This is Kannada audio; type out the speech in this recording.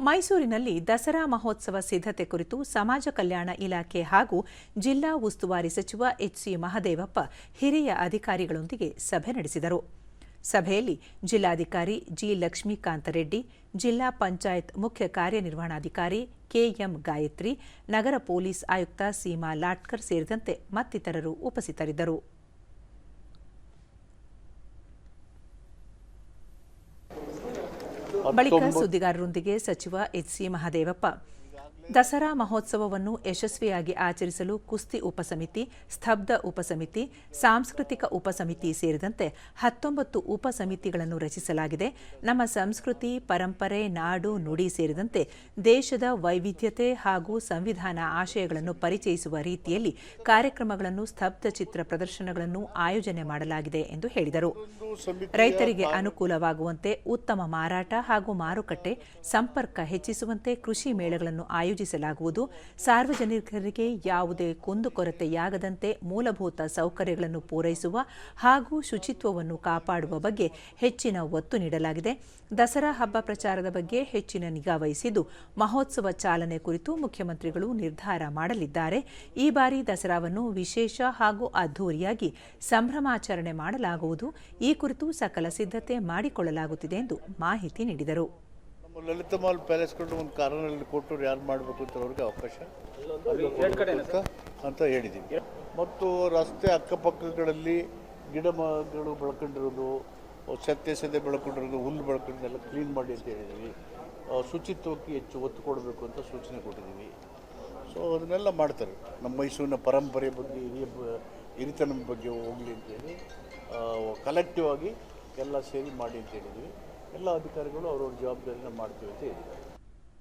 ಮೈಸೂರಿನಲ್ಲಿ ದಸರಾ ಮಹೋತ್ಸವ ಸಿದ್ಧತೆ ಕುರಿತು ಸಮಾಜ ಕಲ್ಯಾಣ ಇಲಾಖೆ ಹಾಗೂ ಜಿಲ್ಲಾ ಉಸ್ತುವಾರಿ ಸಚಿವ ಎಚ್ಸಿ ಮಹದೇವಪ್ಪ ಹಿರಿಯ ಅಧಿಕಾರಿಗಳೊಂದಿಗೆ ಸಭೆ ನಡೆಸಿದರು. ಸಭೆಯಲ್ಲಿ ಜಿಲ್ಲಾಧಿಕಾರಿ ಜಿ. ಲಕ್ಷ್ಮೀಕಾಂತ ರೆಡ್ಡಿ, ಜಿಲ್ಲಾ ಪಂಚಾಯತ್ ಮುಖ್ಯ ಕಾರ್ಯನಿರ್ವಹಣಾಧಿಕಾರಿ ಕೆಎಂ ಗಾಯತ್ರಿ, ನಗರ ಪೊಲೀಸ್ ಆಯುಕ್ತ ಸೀಮಾ ಲಾಟ್ಕರ್ ಸೇರಿದಂತೆ ಮತ್ತಿತರರು ಉಪಸ್ಥಿತರಿದ್ದರು. ಬಳಿಕ ಸುದ್ದಿಗಾರರೊಂದಿಗೆ ಸಚಿವ ಎಚ್ಸಿ ಮಹದೇವಪ್ಪ ದಸರಾ ಮಹೋತ್ಸವವನ್ನು ಯಶಸ್ವಿಯಾಗಿ ಆಚರಿಸಲು ಕುಸ್ತಿ ಉಪಸಮಿತಿ, ಸ್ತಬ್ಧ ಉಪಸಮಿತಿ, ಸಾಂಸ್ಕೃತಿಕ ಉಪಸಮಿತಿ ಸೇರಿದಂತೆ ಹತ್ತೊಂಬತ್ತು ಉಪಸಮಿತಿಗಳನ್ನು ರಚಿಸಲಾಗಿದೆ. ನಮ್ಮ ಸಂಸ್ಕೃತಿ, ಪರಂಪರೆ, ನಾಡು, ನುಡಿ ಸೇರಿದಂತೆ ದೇಶದ ವೈವಿಧ್ಯತೆ ಹಾಗೂ ಸಂವಿಧಾನ ಆಶಯಗಳನ್ನು ಪರಿಚಯಿಸುವ ರೀತಿಯಲ್ಲಿ ಕಾರ್ಯಕ್ರಮಗಳನ್ನು, ಸ್ತಬ್ಧ ಚಿತ್ರ ಪ್ರದರ್ಶನಗಳನ್ನು ಆಯೋಜನೆ ಮಾಡಲಾಗಿದೆ ಎಂದು ಹೇಳಿದರು. ರೈತರಿಗೆ ಅನುಕೂಲವಾಗುವಂತೆ ಉತ್ತಮ ಮಾರಾಟ ಹಾಗೂ ಮಾರುಕಟ್ಟೆ, ಸಂಪರ್ಕ ಹೆಚ್ಚಿಸುವಂತೆ ಕೃಷಿ ಮೇಳಗಳನ್ನು ಆಯೋಜಿಸಲಾಗುವುದು ಸಾರ್ವಜನಿಕರಿಗೆ ಯಾವುದೇ ಕುಂದುಕೊರತೆಯಾಗದಂತೆ ಮೂಲಭೂತ ಸೌಕರ್ಯಗಳನ್ನು ಪೂರೈಸುವ ಹಾಗೂ ಶುಚಿತ್ವವನ್ನು ಕಾಪಾಡುವ ಬಗ್ಗೆ ಹೆಚ್ಚಿನ ಒತ್ತು ನೀಡಲಾಗಿದೆ. ದಸರಾ ಹಬ್ಬ ಪ್ರಚಾರದ ಬಗ್ಗೆ ಹೆಚ್ಚಿನ ನಿಗಾ ವಹಿಸಿದ್ದು, ಮಹೋತ್ಸವ ಚಾಲನೆ ಕುರಿತು ಮುಖ್ಯಮಂತ್ರಿಗಳು ನಿರ್ಧಾರ ಮಾಡಲಿದ್ದಾರೆ. ಈ ಬಾರಿ ದಸರಾವನ್ನು ವಿಶೇಷ ಹಾಗೂ ಅದ್ದೂರಿಯಾಗಿ ಸಂಭ್ರಮಾಚರಣೆ ಮಾಡಲಾಗುವುದು. ಈ ಕುರಿತು ಸಕಲ ಸಿದ್ಧತೆ ಮಾಡಿಕೊಳ್ಳಲಾಗುತ್ತಿದೆ ಎಂದು ಮಾಹಿತಿ ನೀಡಿದರು. ಲಲಿತ ಮಾಲ್ ಪ್ಯಾಲೇಸ್ ಕೊಟ್ಟು ಒಂದು ಕಾರಣದಲ್ಲಿ ಕೊಟ್ಟರು ಯಾರು ಮಾಡಬೇಕು ಅಂತ ಅವ್ರಿಗೆ ಅವಕಾಶ ಅಂತ ಹೇಳಿದ್ದೀವಿ ಮತ್ತು ರಸ್ತೆ ಅಕ್ಕಪಕ್ಕಗಳಲ್ಲಿ ಗಿಡ ಮರಗಳು ಬೆಳ್ಕೊಂಡಿರೋದು, ಸತ್ಯ ಸದೆ ಬೆಳ್ಕೊಂಡಿರೋದು, ಹುಲ್ಲು ಬೆಳ್ಕೊಂಡಿದ್ದೆಲ್ಲ ಕ್ಲೀನ್ ಮಾಡಿ ಅಂತ ಹೇಳಿದ್ದೀವಿ ಶುಚಿತ್ವಕ್ಕೆ ಹೆಚ್ಚು ಒತ್ತು ಕೊಡಬೇಕು ಅಂತ ಸೂಚನೆ ಕೊಟ್ಟಿದ್ದೀವಿ ಸೊ ಅದನ್ನೆಲ್ಲ ಮಾಡ್ತಾರೆ. ನಮ್ಮ ಮೈಸೂರಿನ ಪರಂಪರೆ ಬಗ್ಗೆ, ಹಿರಿಯ ಹಿರಿತನದ ಬಗ್ಗೆ ಹೋಗಲಿ ಅಂತೇಳಿ ಕಲೆಕ್ಟಿವ್ ಆಗಿ ಎಲ್ಲ ಸೇರಿ ಮಾಡಿ ಅಂತ ಹೇಳಿದ್ವಿ. ಎಲ್ಲ ಅಧಿಕಾರಿಗಳು ಅವ್ರವ್ರ ಜವಾಬ್ದಾರಿನ ಮಾಡ್ತೀವಿ ಅಂತ ಹೇಳಿದ್ದಾರೆ.